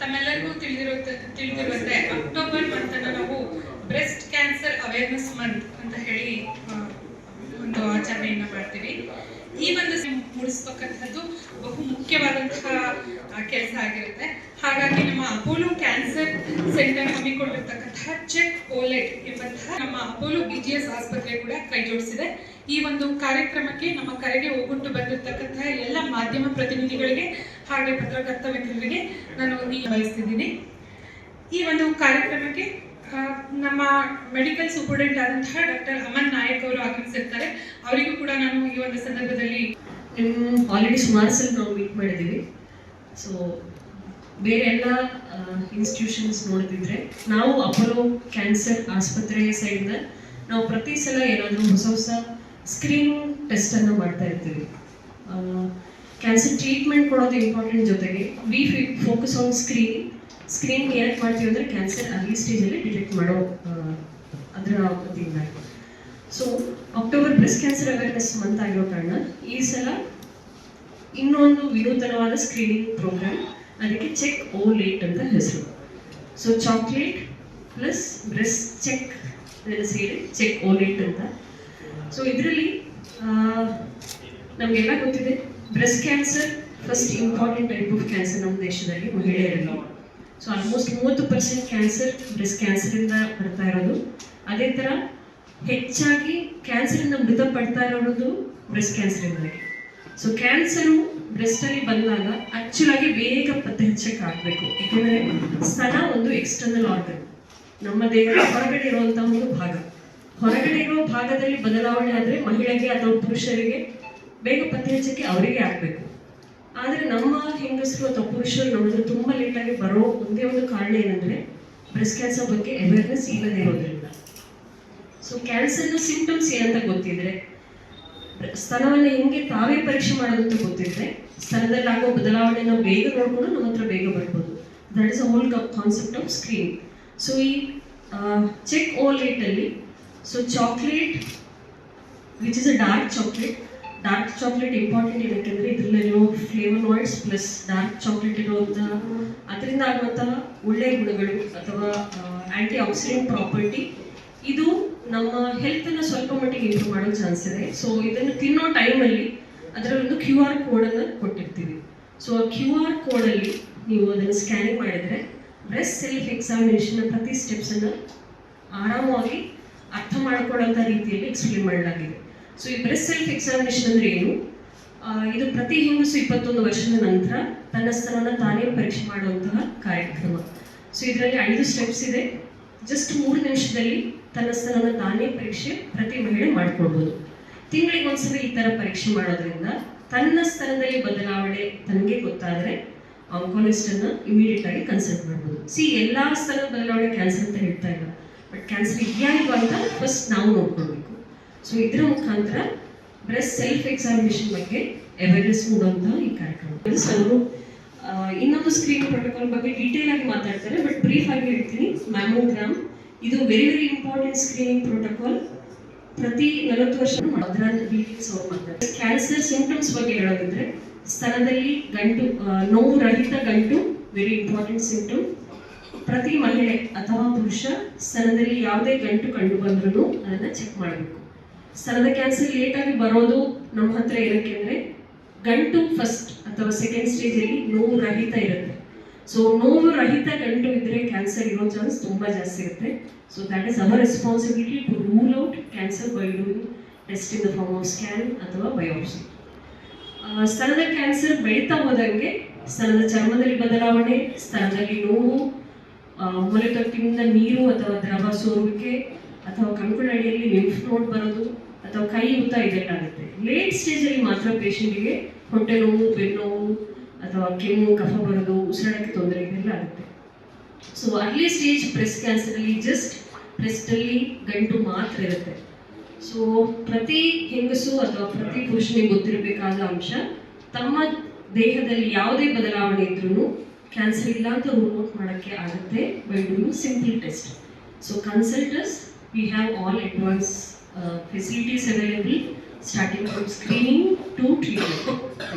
ತಮ್ಮೆಲ್ಲರಿಗೂ ತಿಳಿದಿರುತ್ತೆ ತಿಳಿದಿರುವಂತೆ ಅಕ್ಟೋಬರ್ ಮಂತ್ ನಾವು ಬ್ರೆಸ್ಟ್ ಕ್ಯಾನ್ಸರ್ ಅವೇರ್ನೆಸ್ ಮಂತ್ ಅಂತ ಹೇಳಿ ಒಂದು ಆಚರಣೆಯನ್ನ ಮಾಡ್ತೀವಿ. ಈ ಒಂದು ಮೂಡಿಸ್ತಕ್ಕಂಥದ್ದು ಬಹು ಮುಖ್ಯವಾದಂತಹ ಕೆಲಸ ಆಗಿರುತ್ತೆ. ಹಾಗಾಗಿ ನಮ್ಮ ಅಪೋಲೋ ಕ್ಯಾನ್ಸರ್ ಸೆಂಟರ್ ಹಮ್ಮಿಕೊಂಡಿರ್ತಕ್ಕಂತಹ ಚೆಕ್ ಓಲೆಟ್ ಎಂಬಂತಹ ನಮ್ಮ ಅಪೋಲೋ ಬಿ ಜಿ ಎಸ್ ಆಸ್ಪತ್ರೆ ಕೂಡ ಕೈ ಜೋಡಿಸಿದೆ. ಈ ಒಂದು ಕಾರ್ಯಕ್ರಮಕ್ಕೆ ನಮ್ಮ ಕರೆಗೆ ಹೋಗುಂಟು ಬಂದಿರತಕ್ಕಂತಹ ಎಲ್ಲ ಮಾಧ್ಯಮ ಪ್ರತಿನಿಧಿಗಳಿಗೆ ಹಾಗೆ ಪತ್ರಕರ್ತ ಮಿತ್ರರಿಗೆ ನಾನು ಈ ಈ ಒಂದು ಕಾರ್ಯಕ್ರಮಕ್ಕೆ ನಮ್ಮ ಮೆಡಿಕಲ್ ಸೂಪರ್ಡೆಂಟ್ ಆದಂತಹ ಡಾಕ್ಟರ್ ಅಮನ್ ನಾಯಕ್ ಅವರು ಆಗಮಿಸಿರ್ತಾರೆ. ಅವರಿಗೂ ಕೂಡ ನಾನು ಈ ಒಂದು ಸಂದರ್ಭದಲ್ಲಿ ಆಲ್ರೆಡಿ ಸುಮಾರು ಸಲ ನಾವು ಮೀಟ್ ಮಾಡಿದ್ದೀವಿ. ಸೊ ಬೇರೆ ಎಲ್ಲ ಇನ್ಸ್ಟಿಟ್ಯೂಷನ್ಸ್ ನೋಡ್ತಿದ್ರೆ, ನಾವು ಅಪೋಲೋ ಕ್ಯಾನ್ಸರ್ ಆಸ್ಪತ್ರೆ ಸೈಡ್ನ ನಾವು ಪ್ರತಿ ಸಲ ಏನಾದರೂ ಹೊಸ ಹೊಸ ಸ್ಕ್ರೀನಿಂಗ್ ಟೆಸ್ಟನ್ನು ಮಾಡ್ತಾ ಇರ್ತೀವಿ. ಕ್ಯಾನ್ಸರ್ ಟ್ರೀಟ್ಮೆಂಟ್ ಕೊಡೋದು ಇಂಪಾರ್ಟೆಂಟ್ ಜೊತೆಗೆ we focus on screening screening ಏನಕ್ಕೆ ಮಾಡ್ತೀವಿ ಅಂದರೆ ಕ್ಯಾನ್ಸರ್ ಅರ್ಲಿ ಸ್ಟೇಜಲ್ಲಿ ಡಿಟೆಕ್ಟ್ ಮಾಡೋ ಅದರ ವತಿಯಿಂದಾಗಿ so October breast cancer awareness month ಆಗಿರೋ ಕಾರಣ ಈ ಸಲ ಇನ್ನೊಂದು ವಿನೂತನವಾದ ಸ್ಕ್ರೀನಿಂಗ್ ಪ್ರೋಗ್ರಾಮ್ ಅದಕ್ಕೆ ಚೆಕ್ ಓ ಲೇಟ್ ಅಂತ ಹೆಸರು. So chocolate plus breast check ಸೇರಿ ಚೆಕ್ ಓ ಲೇಟ್ ಅಂತ. ಸೊ ಇದರಲ್ಲಿ ನಮಗೆಲ್ಲ ಗೊತ್ತಿದೆ breast cancer first important type of cancer ನಮ್ಮ ದೇಶದಲ್ಲಿ ಮಹಿಳೆಯರಲ್ಲಿ. ಸೊ ಆಲ್ಮೋಸ್ಟ್ ಮೂವತ್ತು ಪರ್ಸೆಂಟ್ ಕ್ಯಾನ್ಸರ್ ಬ್ರೆಸ್ಟ್ ಕ್ಯಾನ್ಸರಿಂದ ಬರ್ತಾ ಇರೋದು. ಅದೇ ಥರ ಹೆಚ್ಚಾಗಿ ಕ್ಯಾನ್ಸರಿಂದ ಮೃತಪಡ್ತಾ ಇರೋದು ಬ್ರೆಸ್ಟ್ ಕ್ಯಾನ್ಸರಿಂದಾಗಿ ಸೊ ಕ್ಯಾನ್ಸರು ಬ್ರೆಸ್ಟಲ್ಲಿ ಬಂದಾಗ ಆಕ್ಚುಲ್ ಆಗಿ ಬೇಗ ಪತ್ತೆ ಹಚ್ಚಕ್ಕೆ ಆಗಬೇಕು. ಯಾಕಂದ್ರೆ ಸ್ತನ ಒಂದು ಎಕ್ಸ್ಟರ್ನಲ್ ಆರ್ಗನ್ ನಮ್ಮ ದೇಹದ ಹೊರಗಡೆ ಇರುವಂಥ ಒಂದು ಭಾಗ. ಹೊರಗಡೆ ಇರೋ ಭಾಗದಲ್ಲಿ ಬದಲಾವಣೆ ಆದರೆ ಮಹಿಳೆಗೆ ಅಥವಾ ಪುರುಷರಿಗೆ ಬೇಗ ಪತ್ತೆ ಹಚ್ಚಕ್ಕೆ ಅವರಿಗೆ ಆಗಬೇಕು. ಆದರೆ ನಮ್ಮ ಹೆಂಗಸರು ಅಥವಾ ಪುರುಷರು ನೋಡಿದ್ರೆ ತುಂಬ ಲೇಟಾಗಿ ಬರೋ ಒಂದೇ ಒಂದು ಕಾರಣ ಏನಂದರೆ ಬ್ರೆಸ್ಟ್ ಕ್ಯಾನ್ಸರ್ ಬಗ್ಗೆ ಅವೇರ್ನೆಸ್ ಇಲ್ಲದೆ ಇರೋದ್ರಿಂದ. ಸೊ ಕ್ಯಾನ್ಸರ್ನ ಸಿಂಪ್ಟಮ್ಸ್ ಏನಂತ ಗೊತ್ತಿದ್ರೆ, ಸ್ತನವನ್ನು ಹೆಂಗೆ ತಾವೇ ಪರೀಕ್ಷೆ ಮಾಡೋದಂತ ಗೊತ್ತಿದ್ರೆ, ಸ್ತನದಲ್ಲಿ ಆಗೋ ಬದಲಾವಣೆನ ಬೇಗ ನೋಡ್ಕೊಂಡು ನಮ್ಮ ಹತ್ರ ಬೇಗ ಬರ್ಬೋದು. That is a whole concept of screen so ಈ check O ಲೇಟಲ್ಲಿ so chocolate which is a dark chocolate dark chocolate important ಏನಕ್ಕೆಂದ್ರೆ ಇದರಲ್ಲಿರೋ ಫ್ಲೇವನಾಯ್ಡ್ಸ್ ಪ್ಲಸ್ ಡಾರ್ಕ್ ಚಾಕ್ಲೇಟ್ ಇರುವಂತಹ, ಅದರಿಂದ ಆಗುವಂತಹ ಒಳ್ಳೆಯ ಗುಣಗಳು ಅಥವಾ ಆಂಟಿ ಆಕ್ಸಿಡೆಂಟ್ ಪ್ರಾಪರ್ಟಿ ಇದು ನಮ್ಮ ಹೆಲ್ತನ್ನು ಸ್ವಲ್ಪ ಮಟ್ಟಿಗೆ ಇಂಪ್ರೂವ್ ಮಾಡೋ ಚಾನ್ಸ್ ಇದೆ. ಸೊ ಇದನ್ನು ತಿನ್ನೋ ಟೈಮಲ್ಲಿ ಅದರಲ್ಲೊಂದು ಕ್ಯೂ ಆರ್ ಕೋಡನ್ನು ಕೊಟ್ಟಿರ್ತೀವಿ. ಸೊ ಆ ಕ್ಯೂ ಆರ್ ಕೋಡಲ್ಲಿ ನೀವು ಅದನ್ನು ಸ್ಕ್ಯಾನಿಂಗ್ ಮಾಡಿದರೆ ಬ್ರೆಸ್ಟ್ ಸೆಲ್ಫ್ ಎಕ್ಸಾಮಿನೇಷನ್ ಪ್ರತಿ ಸ್ಟೆಪ್ಸನ್ನು ಆರಾಮವಾಗಿ ಅರ್ಥ ಮಾಡ್ಕೊಳ್ಳೋಂಥ ರೀತಿಯಲ್ಲಿ ಎಕ್ಸ್ಪ್ಲೇನ್ ಮಾಡಲಾಗಿದೆ. ಸೊ ಈ ಬ್ರೆಸ್ಟ್ ಸೆಲ್ಫ್ ಎಕ್ಸಾಮಿನೇಷನ್ ಅಂದರೆ ಏನು? ಇದು ಪ್ರತಿ ಹೆಂಗಸು ಇಪ್ಪತ್ತೊಂದು ವರ್ಷದ ನಂತರ ತನ್ನ ಸ್ತನವನ್ನು ತಾನೇ ಪರೀಕ್ಷೆ ಮಾಡುವಂತಹ ಕಾರ್ಯಕ್ರಮ. ಸೊ ಇದರಲ್ಲಿ ಐದು ಸ್ಟೆಪ್ಸ್ ಇದೆ. ಜಸ್ಟ್ ಮೂರು ನಿಮಿಷದಲ್ಲಿ ತನ್ನ ಸ್ತನವನ್ನು ತಾನೇ ಪರೀಕ್ಷೆ ಪ್ರತಿ ಮಹಿಳೆ ಮಾಡ್ಕೊಳ್ಬೋದು. ತಿಂಗಳಿಗೆ ಒಂದ್ಸಲ ಈ ಥರ ಪರೀಕ್ಷೆ ಮಾಡೋದ್ರಿಂದ ತನ್ನ ಸ್ತನದಲ್ಲಿ ಬದಲಾವಣೆ ತನಗೆ ಗೊತ್ತಾದರೆ ಅನ್ನ ಇಮಿಡಿಯೇಟ್ ಆಗಿ ಕನ್ಸಲ್ಟ್ ಮಾಡ್ಬೋದು. ಸಿ ಎಲ್ಲ ಸ್ತನದ ಬದಲಾವಣೆ ಕ್ಯಾನ್ಸರ್ ಅಂತ ಹೇಳ್ತಾ ಇಲ್ಲ. ಬಟ್ ಕ್ಯಾನ್ಸರ್ ಇದೆಯಾ ಇಲ್ವಾ ಅಂತ ಫಸ್ಟ್ ನಾವು ನೋಡ್ಕೊಳ್ಬೇಕು. ಸೊ ಇದ್ರ ಮುಖಾಂತರ ಬ್ರೆಸ್ಟ್ ಸೆಲ್ಫ್ ಎಕ್ಸಾಮಿನೇಷನ್ ಬಗ್ಗೆ ಅವೇರ್ನೆಸ್ ಮೂಡುವಂತಹ ಈ ಕಾರ್ಯಕ್ರಮ. ಸೊ ಅವರು ಇನ್ನೊಂದು ಸ್ಕ್ರೀನ್ ಪ್ರೋಟೋಕಾಲ್ ಬಗ್ಗೆ ಡೀಟೇಲ್ ಆಗಿ ಮಾತಾಡ್ತಾರೆ ಬಟ್ ಬ್ರೀಫ್ ಆಗಿ ಹೇಳ್ತೀನಿ. ಮ್ಯಾಮೋಗ್ರಾಮ್ ಇದು very very important screening protocol ಪ್ರತಿ ನಲವತ್ತು ವರ್ಷ ಮಾತಾಡ್ತಾರೆ ಕ್ಯಾನ್ಸರ್ ಸಿಂಪ್ಟಮ್ಸ್ ಬಗ್ಗೆ ಹೇಳೋದಿದ್ರೆ, ಸ್ತನದಲ್ಲಿ ಗಂಟು ನೋವು ರಹಿತ ಗಂಟು ವೆರಿ ಇಂಪಾರ್ಟೆಂಟ್ ಸಿಂಪ್ಟಮ್ ಪ್ರತಿ ಮಹಿಳೆ ಅಥವಾ ಪುರುಷ ಸ್ತನದಲ್ಲಿ ಯಾವುದೇ ಗಂಟು ಕಂಡು ಬಂದ್ರೂ ಅದನ್ನ ಚೆಕ್ ಮಾಡಬೇಕು. ಸ್ತನದ ಕ್ಯಾನ್ಸರ್ ಲೇಟಾಗಿ ಬರೋದು ನಮ್ಮ ಹತ್ರ ಏನಕ್ಕೆ ಅಂದರೆ ಗಂಟು ಫಸ್ಟ್ ಅಥವಾ ಸೆಕೆಂಡ್ ಸ್ಟೇಜಲ್ಲಿ ನೋವು ರಹಿತ ಇರುತ್ತೆ. ಸೊ ನೋವು ರಹಿತ ಗಂಟು ಇದ್ದರೆ ಕ್ಯಾನ್ಸರ್ ಇರೋ ಚಾನ್ಸ್ ತುಂಬ ಜಾಸ್ತಿ ಇರುತ್ತೆ. So that is our responsibility to rule out cancer by doing test in the form of scan ಅಥವಾ ಬಯೋಪ್ಸಿ ಸ್ತನದ ಕ್ಯಾನ್ಸರ್ ಬೆಳೀತಾ ಹೋದಂಗೆ ಸ್ತನದ ಚರ್ಮದಲ್ಲಿ ಬದಲಾವಣೆ ಸ್ತನದಲ್ಲಿ ನೋವು ಮೊಲೆ ಮೊಲೆತೊಟ್ಟಿನಿಂದ ನೀರು ಅಥವಾ ದ್ರವ ಸೋರುವಿಕೆ ಅಥವಾ ಕಂಕುಳಡಿಯಲ್ಲಿ ಲಿಂಫ್ ನೋಡ್ ಬರೋದು ಅಥವಾ ಕೈ ಊತ ಇದೆಲ್ಲ ಆಗುತ್ತೆ ಲೇಟ್ ಸ್ಟೇಜಲ್ಲಿ ಮಾತ್ರ ಪೇಷಂಟಿಗೆ ಹೊಟ್ಟೆ ನೋವು ಬೆನ್ನೋವು ಅಥವಾ ಕೆಮ್ಮು, ಕಫ ಬರೋದು ಉಸಿರಾಡಕ್ಕೆ ತೊಂದರೆ ಇದೆಲ್ಲ ಆಗುತ್ತೆ. ಸೊ ಅರ್ಲಿ ಸ್ಟೇಜ್ ಬ್ರೆಸ್ಟ್ ಕ್ಯಾನ್ಸರಲ್ಲಿ ಜಸ್ಟ್ ಬ್ರೆಸ್ಟಲ್ಲಿ ಗಂಟು ಮಾತ್ರ ಇರುತ್ತೆ. ಸೊ ಪ್ರತಿ ಹೆಂಗಸು ಅಥವಾ ಪ್ರತಿ ಪುರುಷನಿಗೆ ಗೊತ್ತಿರಬೇಕಾದ ಅಂಶ, ತಮ್ಮ ದೇಹದಲ್ಲಿ ಯಾವುದೇ ಬದಲಾವಣೆ ಇದ್ರೂ ಕ್ಯಾನ್ಸರ್ ಇಲ್ಲ ಅಂತ ರಿಮೋಟ್ ಮಾಡೋಕ್ಕೆ ಆಗುತ್ತೆ by doing simple test so consultants we have all advance Uh, facilities available starting from screening to treatment.